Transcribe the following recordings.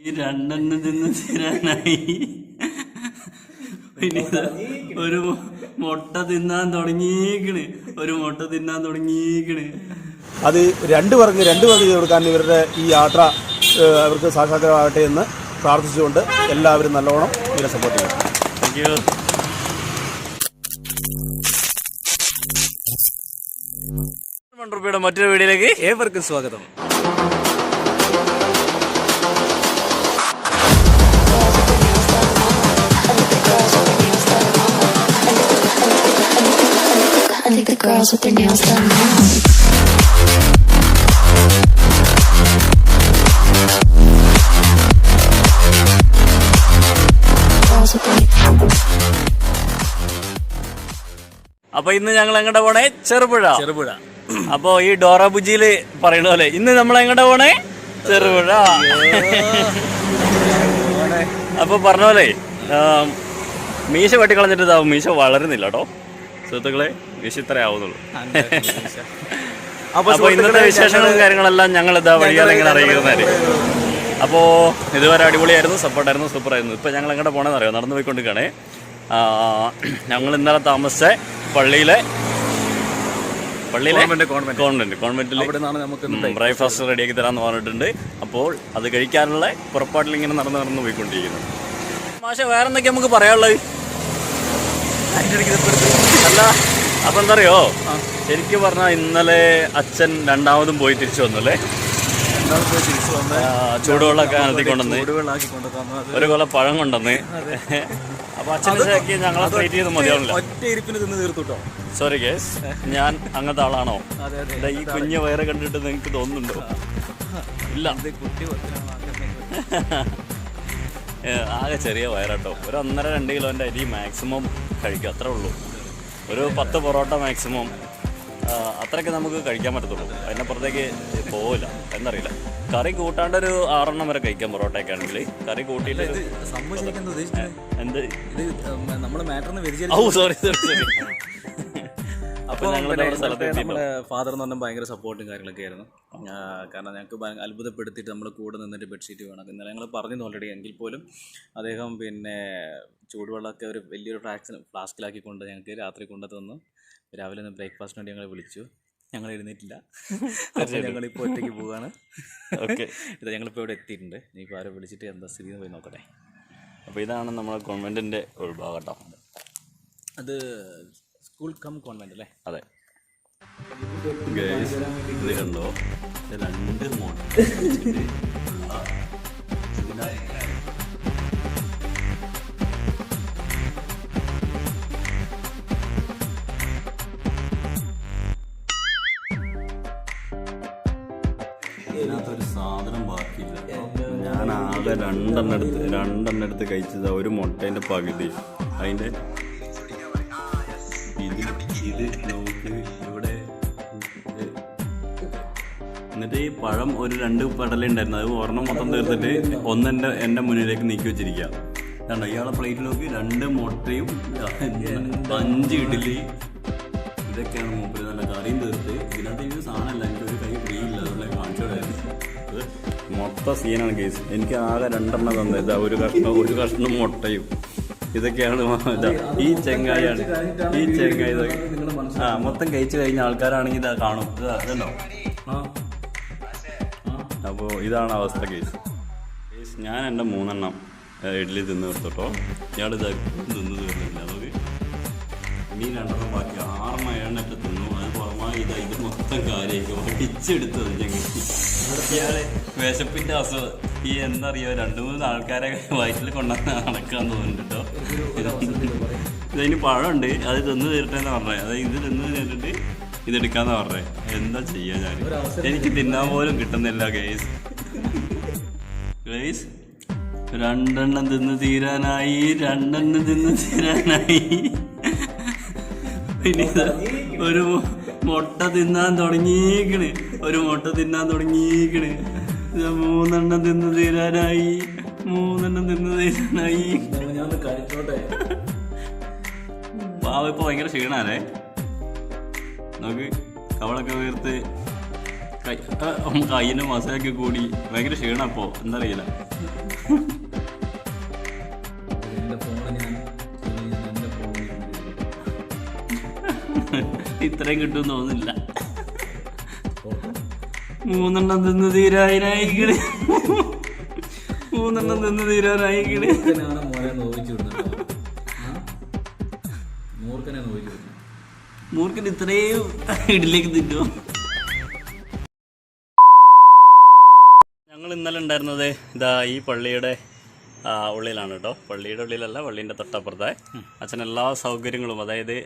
ഈ രണ്ടെണ്ണം തിന്ന് തീരാനായി. പിന്നെ ഒരു മുട്ട തിന്നാൻ തുടങ്ങിയേക്കണ് ഒരു മുട്ട തിന്നാൻ തുടങ്ങിയേക്കണ് അത് രണ്ടു പേർക്ക് രണ്ടു പേർക്ക് ചെയ്ത് കൊടുക്കാൻ ഇവരുടെ ഈ യാത്ര അവർക്ക് സാക്ഷാത്കാരമാകട്ടെ എന്ന് പ്രാർത്ഥിച്ചുകൊണ്ട് എല്ലാവരും നല്ലോണം ഇതിനെ സപ്പോർട്ട് ചെയ്യും താങ്ക് യു രൂപയുടെ മറ്റൊരു വീഡിയോയിലേക്ക് ഏവർക്കും സ്വാഗതം. Girls with their nails done now. Girls with their അപ്പൊ ഇന്ന് ഞങ്ങൾ എങ്ങോട്ട് പോണേ? ചെറുപുഴ. ചെറുപുഴ. അപ്പൊ ഈ ഡോറ ബുജിയിൽ പറയണ പോലെ ഇന്ന് നമ്മൾ എങ്ങോട്ട് പോണേ? ചെറുപുഴ. അപ്പൊ പറഞ്ഞ പോലെ മീശ വെട്ടിക്കളഞ്ഞിട്ട് മീശ വളരുന്നില്ല കേട്ടോ. സുഹൃത്തുക്കളെ മീശ അപ്പോൾ ആവുന്നുള്ളൂ അപ്പൊ ഇന്നത്തെ വിശേഷങ്ങളും കാര്യങ്ങളെല്ലാം ഞങ്ങൾ ഇതാ വഴിയാണെങ്കിൽ ഇങ്ങനെ അറിയിക്കുന്നതായിരിക്കും അപ്പോൾ ഇതുവരെ അടിപൊളിയായിരുന്നു സപ്പോർട്ടായിരുന്നു സൂപ്പറായിരുന്നു. ഇപ്പോൾ ഞങ്ങൾ എങ്ങോട്ട് പോകണമെന്ന് അറിയാം? നടന്നു പോയിക്കൊണ്ടിരിക്കണേ ഞങ്ങൾ ഇന്നലെ താമസിച്ച പള്ളിയിലെ പള്ളിയിലെ കോൺവെന്റ് കോൺവെന്റിൽ ബ്രേക്ക്ഫാസ്റ്റ് റെഡിയാക്കി തരാമെന്ന് പറഞ്ഞിട്ടുണ്ട്. അപ്പോൾ അത് കഴിക്കാനുള്ള പുറപ്പാട്ടിൽ ഇങ്ങനെ നടന്ന് നടന്ന് പോയിക്കൊണ്ടിരിക്കുന്നു. മാഷ വേറെ നമുക്ക് പറയാനുള്ളത്? അല്ല അപ്പൊ എന്തറിയോ ശരിക്കും പറഞ്ഞാൽ ഇന്നലെ അച്ഛൻ രണ്ടാമതും പോയി തിരിച്ചു വന്നു അല്ലേ തിരിച്ചു വന്ന്. ആ, ചൂടുവെള്ളമൊക്കെ അനത്തി കൊണ്ടുവന്ന്. ഒരു കൊല പഴം കൊണ്ടുവന്ന്. അപ്പൊ അച്ഛനെ ഞങ്ങളെ ട്രീറ്റ് ചെയ്ത് മതിയാവില്ല. ഒറ്റ ഇരിപ്പിന് തിന്ന് തീർത്തുട്ടോ. സോറി കേസ് ഞാൻ അങ്ങനത്തെ ആളാണോ? ഈ കുഞ്ഞ വയറ് കണ്ടിട്ട് നിങ്ങൾക്ക് തോന്നുന്നുണ്ടോ? ഇല്ല. ആകെ ചെറിയ വയറാട്ടോ. ഒരു ഒന്നര രണ്ട് കിലോന്റെ അരി മാക്സിമം കഴിക്കും അത്രേ ഉള്ളൂ. ഒരു പത്ത് പൊറോട്ട മാക്സിമം അത്രയൊക്കെ നമുക്ക് കഴിക്കാൻ പറ്റത്തുള്ളൂ. അതിനപ്പുറത്തേക്ക് പോവില്ല എന്നറിയില്ല. കറി കൂട്ടാണ്ട് ഒരു ആറെണ്ണം വരെ കഴിക്കാം പൊറോട്ടയൊക്കെ ആണെങ്കിൽ കറി കൂട്ടിയിട്ട് എന്താ? ഓ സോറി സോറി സോറി അപ്പൊ അപ്പോൾ നമ്മുടെ ഫാദർ എന്ന് പറഞ്ഞാൽ ഭയങ്കര സപ്പോർട്ടും കാര്യങ്ങളൊക്കെ ആയിരുന്നു. കാരണം ഞങ്ങൾക്ക് ഭയങ്കര അത്ഭുതപ്പെടുത്തിയിട്ട് നമ്മുടെ കൂടെ നിന്നിട്ട് ബെഡ്ഷീറ്റ് വേണം. ഇന്നലെ ഞങ്ങൾ പറഞ്ഞു ഓൾറെഡി എങ്കിൽ പോലും അദ്ദേഹം പിന്നെ ചൂടുവെള്ളമൊക്കെ ഒരു വലിയൊരു ഫ്ലാക്സിന് ഫ്ലാസ്കിലാക്കി കൊണ്ട് ഞങ്ങൾക്ക് രാത്രി കൊണ്ടു തന്നു രാവിലെ ഒന്ന് ബ്രേക്ക്ഫാസ്റ്റിന് വേണ്ടി ഞങ്ങൾ വിളിച്ചു. ഞങ്ങൾ എഴുന്നേറ്റില്ല. ഞങ്ങൾ ഞങ്ങളിപ്പോൾ ഒറ്റയ്ക്ക് പോവുകയാണ് ഓക്കെ. ഇത് ഞങ്ങളിപ്പോൾ ഇവിടെ എത്തിയിട്ടുണ്ട്. ഇനിയിപ്പോൾ ആരെ വിളിച്ചിട്ട് എന്താ സ്ഥിതി പോയി നോക്കട്ടെ. അപ്പോൾ ഇതാണ് നമ്മുടെ കോൺവെന്റിന്റെ ഉൾഭാഗം അത് സ്കൂൾ കം കോൺവെന്റ് അല്ലേ? അതെ. ഇത് കണ്ടോ? രണ്ട് മോൺ സാധനം ബാക്കിയില്ല. ഞാൻ ആകെ രണ്ടെണ്ണം എടുത്ത് രണ്ടെണ്ണം എടുത്ത് കഴിച്ചത് ഒരു മുട്ടേന്റെ പകുതി. അതിന്റെ ഇത് ഇത് നമുക്ക് ഇവിടെ. എന്നിട്ട് ഈ പഴം ഒരു രണ്ട് പടലുണ്ടായിരുന്നു അത് ഒരെണ്ണം മൊത്തം തീർത്തിട്ട് ഒന്നെന്റെ എന്റെ മുന്നിലേക്ക് നീക്കി വെച്ചിരിക്കുക കണ്ടോ ഇയാളെ പ്ലേറ്റിൽ നോക്കി. രണ്ട് മുട്ടയും അഞ്ച് ഇഡ്ഡലി. ഇതൊക്കെയാണ് മൂപ്പര് നല്ല കറിയും തീർത്ത്. ഇതിനകത്ത് എനിക്ക് സാധനമല്ല. മൊത്തം സീനാണ് കേസ്. എനിക്ക് ആകെ രണ്ടെണ്ണം തന്നെ ഇതാ ഒരു കഷ്ണം ഒരു കഷ്ണം മുട്ടയും. ഇതൊക്കെയാണ് ഈ ചെങ്ങായാണ് ഈ ചെങ്ങായ. ആ മൊത്തം കഴിച്ചു കഴിഞ്ഞ ആൾക്കാരാണെങ്കിൽ ഇതാ കാണും. ഇതാ ഇതുണ്ടോ? അപ്പോൾ ഇതാണ് അവസ്ഥ കേസ്. കേസ് ഞാൻ എന്റെ മൂന്നെണ്ണം ഇഡ്ലി ഇഡ്ഡലി തിന്ന് തീർത്തോട്ടോ. ഇയാൾ ഇത് തിന്ന് തീർന്നില്ല നമുക്ക് ഇനി രണ്ടെണ്ണം ബാക്കി. ആറെണ്ണം ഏഴെണ്ണൊക്കെ തിന്നു. അത് പുറമായി ഇതാ ഇത് മൊത്തം കാര്യമായിട്ട് പിച്ചെടുത്തത് ഞങ്ങൾ വിശപ്പിന്റെ അസുഖം. ഈ എന്തറിയോ രണ്ടു മൂന്ന് ആൾക്കാരെ വയറ്റിൽ കൊണ്ടുവന്ന് നടക്കാൻ തോന്നുന്നുണ്ട് കേട്ടോ ഇതിന് പഴമുണ്ട്. അത് തിന്ന് തീരട്ടെന്ന് പറഞ്ഞേ. അത് ഇത് തിന്ന് തീരട്ടിട്ട് ഇതെടുക്കാന്ന് പറഞ്ഞേ. എന്താ ചെയ്യാ ഞാൻ? എനിക്ക് തിന്നാൻ പോലും കിട്ടുന്നില്ല ഗൈസ് ഗൈസ് രണ്ടെണ്ണം തിന്ന് തീരാനായി രണ്ടെണ്ണം തിന്ന് തീരാനായി. പിന്നെ ഒരു മുട്ട തിന്നാൻ തുടങ്ങിയേക്കണ്. ഒരു മുട്ട തിന്നാൻ തുടങ്ങിയേക്കണ്. മൂന്നെണ്ണം തിന്ന് തീരാനായി. മൂന്നെണ്ണം തിന്ന് തീരാനായി. ഞാൻ കഴിച്ചോട്ടെ. പാവ ഇപ്പൊ ഭയങ്കര ക്ഷീണാലേ നോക്ക് കവളൊക്കെ വീർത്ത് കൈ- ആ, കയ്യിന് മസാലൊക്കെ കൂടി. ഭയങ്കര ക്ഷീണം അപ്പോ എന്താ അറിയില്ല. ഇത്രയും കിട്ടും തോന്നുന്നില്ല. മൂന്നെണ്ണം തിന്ന് തീരായിരായിക്കണ് മൂന്നെണ്ണം തിന്ന് തീരാനായിക്കണ് മൂർഖന് ഇത്രയും ഇഡ്ഡലിക്ക് തിന്നോ ഞങ്ങൾ ഇന്നലെ ഉണ്ടായിരുന്നത് ഇതാ ഈ പള്ളിയുടെ ഉള്ളിലാണ് കേട്ടോ പള്ളിയുടെ ഉള്ളിലല്ല പള്ളീന്റെ തൊട്ടപ്പുറത്തെ. അച്ഛൻ എല്ലാ സൗകര്യങ്ങളും അതായത്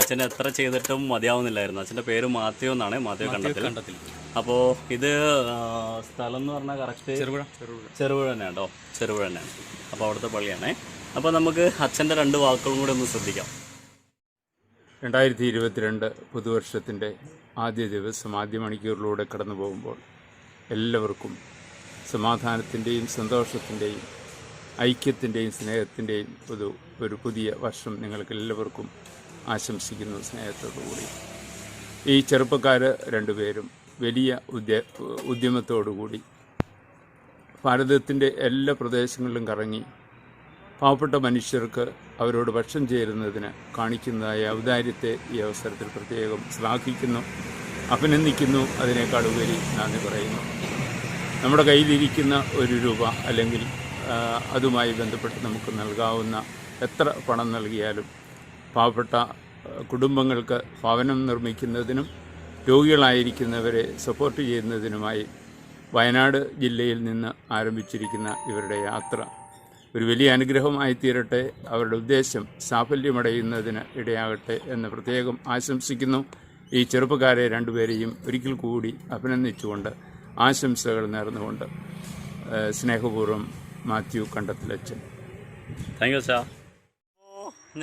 അച്ഛൻ എത്ര ചെയ്തിട്ടും മതിയാവുന്നില്ലായിരുന്നു. അച്ഛന്റെ പേര് മാത്യു എന്നാണ് മാത്യു കണ്ടത്തിൽ. അപ്പോൾ ഇത് സ്ഥലം എന്ന് പറഞ്ഞാൽ കറക്റ്റ് ചെറുപുഴ. ചെറുപുഴ തന്നെയാണ് കേട്ടോ ചെറുപുഴ തന്നെയാണ് അപ്പോൾ അവിടുത്തെ പള്ളിയാണേ. അപ്പോൾ നമുക്ക് അച്ഛന്റെ രണ്ട് വാക്കുകളും കൂടി ഒന്ന് ശ്രദ്ധിക്കാം. രണ്ടായിരത്തി ഇരുപത്തിരണ്ട് പുതുവർഷത്തിന്റെ ആദ്യ ദിവസം ആദ്യ മണിക്കൂറിലൂടെ കടന്നു പോകുമ്പോൾ എല്ലാവർക്കും സമാധാനത്തിന്റെയും സന്തോഷത്തിന്റെയും ഐക്യത്തിന്റെയും സ്നേഹത്തിന്റെയും ഒരു ഒരു പുതിയ വർഷം നിങ്ങൾക്ക് എല്ലാവർക്കും ആശംസിക്കുന്നു സ്നേഹത്തോടുകൂടി. ഈ ചെറുപ്പക്കാർ രണ്ടുപേരും വലിയ ഉദ്യ ഉദ്യമത്തോടുകൂടി ഭാരതത്തിന്റെ എല്ലാ പ്രദേശങ്ങളിലും കറങ്ങി പാവപ്പെട്ട മനുഷ്യർക്ക് അവരോട് ഭക്ഷണം ചേരുന്നതിന് കാണിക്കുന്നതായ ഔദാര്യത്തെ ഈ അവസരത്തിൽ പ്രത്യേകം ശ്ലാഘിക്കുന്നു അഭിനന്ദിക്കുന്നു. അതിനേക്കാൾ ഉപരി നന്ദി പറയുന്നു. നമ്മുടെ കയ്യിലിരിക്കുന്ന ഒരു രൂപ അല്ലെങ്കിൽ അതുമായി ബന്ധപ്പെട്ട് നമുക്ക് നൽകാവുന്ന എത്ര പണം നൽകിയാലും പാവപ്പെട്ട കുടുംബങ്ങൾക്ക് ഭവനം നിർമ്മിക്കുന്നതിനും രോഗികളായിരിക്കുന്നവരെ സപ്പോർട്ട് ചെയ്യുന്നതിനുമായി വയനാട് ജില്ലയിൽ നിന്ന് ആരംഭിച്ചിരിക്കുന്ന ഇവരുടെ യാത്ര ഒരു വലിയ അനുഗ്രഹമായി തീരട്ടെ. അവരുടെ ഉദ്ദേശം സാഫല്യമടയുന്നതിന് ഇടയാകട്ടെ എന്ന് പ്രത്യേകം ആശംസിക്കുന്നു. ഈ ചെറുപ്പക്കാരെ രണ്ടുപേരെയും ഒരിക്കൽ കൂടി അഭിനന്ദിച്ചുകൊണ്ട് ആശംസകൾ നേർന്നുകൊണ്ട് സ്നേഹപൂർവം മാത്യു കണ്ടത്തിലച്ചൻ. താങ്ക് യു സാർ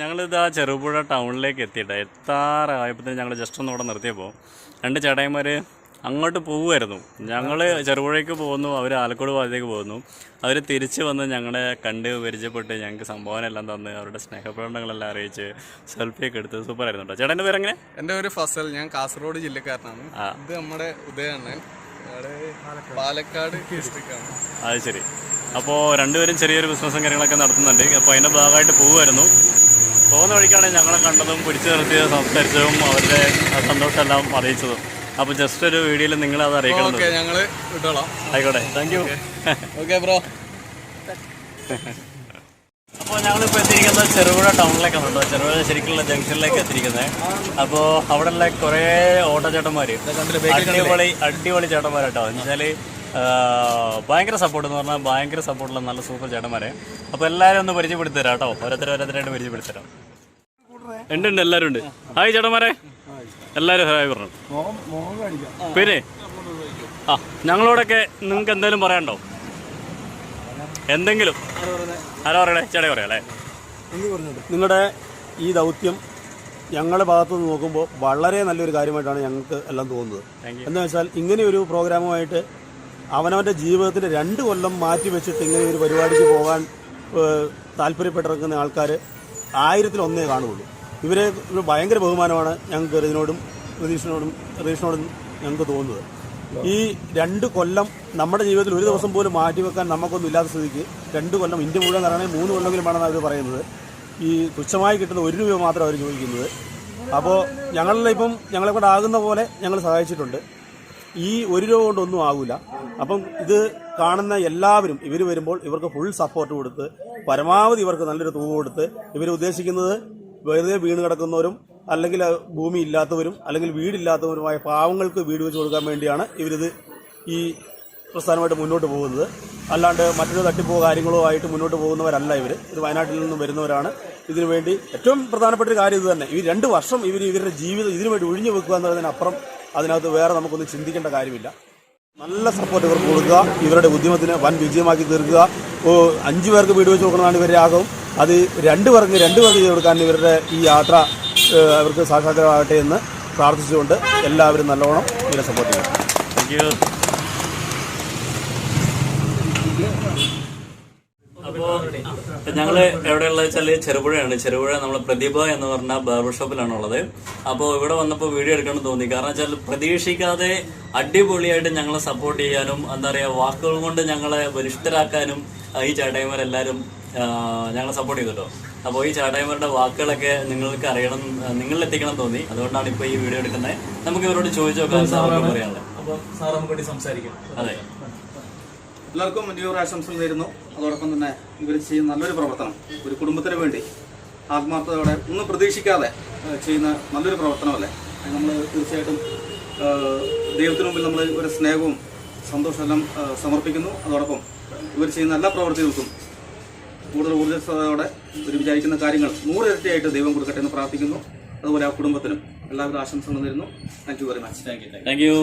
ഞങ്ങളിത് ഞങ്ങളിതാ ചെറുപുഴ ടൗണിലേക്ക് എത്തിയിട്ട്. എത്താറായപ്പോഴത്തേന് ഞങ്ങൾ ജസ്റ്റ് ഒന്ന് ഇവിടെ നിർത്തിയപ്പോൾ രണ്ട് ചേട്ടായിമാർ അങ്ങോട്ട് പോവുമായിരുന്നു ഞങ്ങൾ ചെറുപുഴയ്ക്ക് പോകുന്നു അവർ ആലക്കോട് ഭാഗത്തേക്ക് പോകുന്നു. അവർ തിരിച്ച് വന്ന് ഞങ്ങളെ കണ്ട് പരിചയപ്പെട്ട് ഞങ്ങൾക്ക് സംഭാവന എല്ലാം തന്ന് അവരുടെ സ്നേഹപ്രകടനങ്ങളെല്ലാം അറിയിച്ച് സെൽഫിയൊക്കെ എടുത്ത് സൂപ്പറായിരുന്നു കേട്ടോ ചേട്ടന്റെ പേര് എങ്ങനെ എന്റെ പേര് ഫസൽ ഞാൻ കാസർഗോഡ് ജില്ലക്കാരനാണ്. ഇത് നമ്മുടെ ഉദയണ്ണൻ. അവിടെ പാലക്കാട് ഡിസ്ട്രിക്റ്റ് ആണ്. അത് ശരി. അപ്പോൾ രണ്ടുപേരും ചെറിയൊരു ബിസിനസ്സും കാര്യങ്ങളൊക്കെ നടത്തുന്നുണ്ട്. അപ്പോൾ അതിന്റെ ഭാഗമായിട്ട് പോകുമായിരുന്നു പോകുന്ന വഴിക്കാണ് ഞങ്ങളെ കണ്ടതും പിടിച്ചു നിർത്തിയ സംസാരിച്ചതും അവരുടെ സന്തോഷമെല്ലാം അറിയിച്ചതും. അപ്പോൾ ജസ്റ്റ് ഒരു വീഡിയോയിൽ നിങ്ങളത് അറിയിക്കണം ഞങ്ങൾ വിട്ടോളാം. ആയിക്കോട്ടെ. Thank you okay bro. അപ്പോൾ ഞങ്ങളിപ്പോൾ എത്തിയിരിക്കുന്നത് ചെറുപുഴ ടൗണിലേക്കാണ് കേട്ടോ. ചെറുപുഴ ശരിക്കുള്ള ജംഗ്ഷനിലേക്ക് എത്തിയിരിക്കുന്നത്. അപ്പോൾ അവിടെയുള്ള കുറേ ഓട്ടോ ചേട്ടന്മാർ അടിപൊളി അടിപൊളി ചേട്ടന്മാരാട്ടോ. എന്ന് വെച്ചാൽ ഭയങ്കര സപ്പോർട്ട് എന്ന് പറഞ്ഞാൽ ഭയങ്കര സപ്പോർട്ടുള്ള നല്ല സൂപ്പർ ചേട്ടന്മാരെ. അപ്പോൾ എല്ലാവരും ഒന്ന് പരിചയപ്പെടുത്തി തരാം കേട്ടോ ഓരോരുത്തരും ഓരോരുത്തരായിട്ട് പരിചയപ്പെടുത്തി തരാം ഉണ്ട് ഉണ്ട് എല്ലാവരും ഉണ്ട്. ഹായ് ചേട്ടന്മാരെ. എല്ലാവരും ഹായ് പറഞ്ഞു. പിന്നെ ആ ഞങ്ങളോടൊക്കെ നിങ്ങൾക്ക് എന്തെങ്കിലും പറയാനുണ്ടോ? എന്തെങ്കിലും? ആരാ പറയണേ? ചേട്ടാ പറയാം നിങ്ങളുടെ ഈ ദൗത്യം ഞങ്ങളുടെ ഭാഗത്തു നിന്ന് നോക്കുമ്പോൾ വളരെ നല്ലൊരു കാര്യമായിട്ടാണ് ഞങ്ങൾക്ക് എല്ലാം തോന്നുന്നത്. എന്ന് വെച്ചാൽ ഇങ്ങനെ ഒരു പ്രോഗ്രാമുമായിട്ട് അവനവന്റെ ജീവിതത്തിൽ രണ്ട് കൊല്ലം മാറ്റി വെച്ചിട്ട് ഇങ്ങനെ ഒരു പരിപാടിക്ക് പോകാൻ താല്പര്യപ്പെട്ടിറങ്ങുന്ന ആൾക്കാർ ആയിരത്തിൽ ഒന്നേ ഇവരെ ഒരു ഭയങ്കര ബഹുമാനമാണ് ഞങ്ങൾക്ക് ഇതിനോടും പ്രതീക്ഷനോടും പ്രതീക്ഷനോടും ഞങ്ങൾക്ക് തോന്നുന്നത്. ഈ രണ്ട് കൊല്ലം നമ്മുടെ ജീവിതത്തിൽ ഒരു ദിവസം പോലും മാറ്റിവെക്കാൻ നമുക്കൊന്നും ഇല്ലാത്ത സ്ഥിതിക്ക് രണ്ട് കൊല്ലം ഇന്ത്യ മുഴുവൻ കറങ്ങണമെങ്കിൽ മൂന്ന് കൊല്ലെങ്കിലും വേണമെന്ന് അവർ പറയുന്നത്. ഈ തുച്ഛമായി കിട്ടുന്ന ഒരു രൂപ മാത്രം അവർ ചോദിക്കുന്നത്. അപ്പോൾ ഞങ്ങളെല്ലാം ഇപ്പം ഞങ്ങളെ കൊണ്ട് ആകുന്ന പോലെ ഞങ്ങൾ സഹായിച്ചിട്ടുണ്ട്. ഈ ഒരു രൂപ കൊണ്ടൊന്നും ആകില്ല അപ്പം ഇത് കാണുന്ന എല്ലാവരും ഇവർ വരുമ്പോൾ ഇവർക്ക് ഫുൾ സപ്പോർട്ട് കൊടുത്ത് പരമാവധി ഇവർക്ക് നല്ലൊരു തുക കൊടുത്ത് ഇവർ ഉദ്ദേശിക്കുന്നത് വെറുതെ വീണ് കിടക്കുന്നവരും അല്ലെങ്കിൽ ഭൂമി ഇല്ലാത്തവരും അല്ലെങ്കിൽ വീടില്ലാത്തവരുമായ പാവങ്ങൾക്ക് വീട് വെച്ച് കൊടുക്കാൻ വേണ്ടിയാണ് ഇവരിത് ഈ പ്രസ്ഥാനമായിട്ട് മുന്നോട്ട് പോകുന്നത്. അല്ലാണ്ട് മറ്റൊരു തട്ടിപ്പോ കാര്യങ്ങളോ ആയിട്ട് മുന്നോട്ട് പോകുന്നവരല്ല ഇവർ ഇത് വയനാട്ടിൽ നിന്നും വരുന്നവരാണ്. ഇതിനുവേണ്ടി ഏറ്റവും പ്രധാനപ്പെട്ട ഒരു കാര്യം ഇത് തന്നെ. ഈ രണ്ട് വർഷം ഇവർ ഇവരുടെ ജീവിതം ഇതിനുവേണ്ടി ഒഴിഞ്ഞു വെക്കുക എന്നതിനപ്പുറം അതിനകത്ത് വേറെ നമുക്കൊന്നും ചിന്തിക്കേണ്ട കാര്യമില്ല. നല്ല സപ്പോർട്ട് ഇവർക്ക് കൊടുക്കുക. ഇവരുടെ ഉദ്യമത്തിന് വൻ വിജയമാക്കി തീർക്കുക. അഞ്ചു പേർക്ക് വീട് വെച്ച് കൊടുക്കുന്നതാണ് ഇവരുടെ ആഗ്രഹം. അത് രണ്ട് പേർക്ക് രണ്ട് പേർക്ക് ചെയ്ത് കൊടുക്കാൻ ഇവരുടെ ഈ യാത്ര അവർക്ക് സാക്ഷാത്കാരമാകട്ടെ എന്ന് പ്രാർത്ഥിച്ചുകൊണ്ട് എല്ലാവരും നല്ലോണം ഇവരെ സപ്പോർട്ട് ചെയ്യുക താങ്ക് യു ഞങ്ങൾ എവിടെയുള്ള വെച്ചാൽ ചെറുപുഴയാണ്. ചെറുപുഴ നമ്മൾ പ്രദീപ എന്ന് പറഞ്ഞ ബാർബർ ഷോപ്പിലാണ് ഉള്ളത്. അപ്പോൾ ഇവിടെ വന്നപ്പോൾ വീഡിയോ എടുക്കണം തോന്നി. കാരണം വെച്ചാൽ പ്രതീക്ഷിക്കാതെ അടിപൊളിയായിട്ട് ഞങ്ങളെ സപ്പോർട്ട് ചെയ്യാനും എന്താ പറയാ വാക്കുകൾ കൊണ്ട് ഞങ്ങളെ ബലിഷ്ഠരാക്കാനും ഈ ചേട്ടായ്മാരെല്ലാരും ഞങ്ങളെ സപ്പോർട്ട് ചെയ്തിട്ടോ. അപ്പോൾ ഈ ചേട്ടായ്മാരുടെ വാക്കുകളൊക്കെ നിങ്ങൾക്ക് അറിയണം നിങ്ങളിൽ എത്തിക്കണം തോന്നി. അതുകൊണ്ടാണ് ഇപ്പോൾ ഈ വീഡിയോ എടുക്കുന്നത്. നമുക്ക് ഇവരോട് ചോദിച്ചു നോക്കാം സാറിനോട് പറയാനുള്ളത്. അപ്പോൾ സാർ നമുക്ക് സംസാരിക്കും. അതെ. എല്ലാവർക്കും വലിയൊരു ആശംസകൾ നേരുന്നു. അതോടൊപ്പം തന്നെ ഇവർ ചെയ്യുന്ന നല്ലൊരു പ്രവർത്തനം ഒരു കുടുംബത്തിന് വേണ്ടി ആത്മാർത്ഥതയോടെ ഒന്നും പ്രതീക്ഷിക്കാതെ ചെയ്യുന്ന നല്ലൊരു പ്രവർത്തനമല്ലേ? നമ്മൾ തീർച്ചയായിട്ടും ദൈവത്തിന് മുമ്പിൽ നമ്മൾ ഒരു സ്നേഹവും സന്തോഷമെല്ലാം സമർപ്പിക്കുന്നു. അതോടൊപ്പം ഇവർ ചെയ്യുന്ന എല്ലാ പ്രവർത്തികൾക്കും കൂടുതൽ ഊർജസ്വതയോടെ ഇവർ വിചാരിക്കുന്ന കാര്യങ്ങൾ നൂറിരട്ടിയായിട്ട് ദൈവം കൊടുക്കട്ടെ എന്ന് പ്രാർത്ഥിക്കുന്നു. അതുപോലെ ആ കുടുംബത്തിനും എല്ലാവരും ആശംസകൾ നേരുന്നു. Thank you very much thank you thank you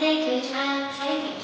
Take your time, take it.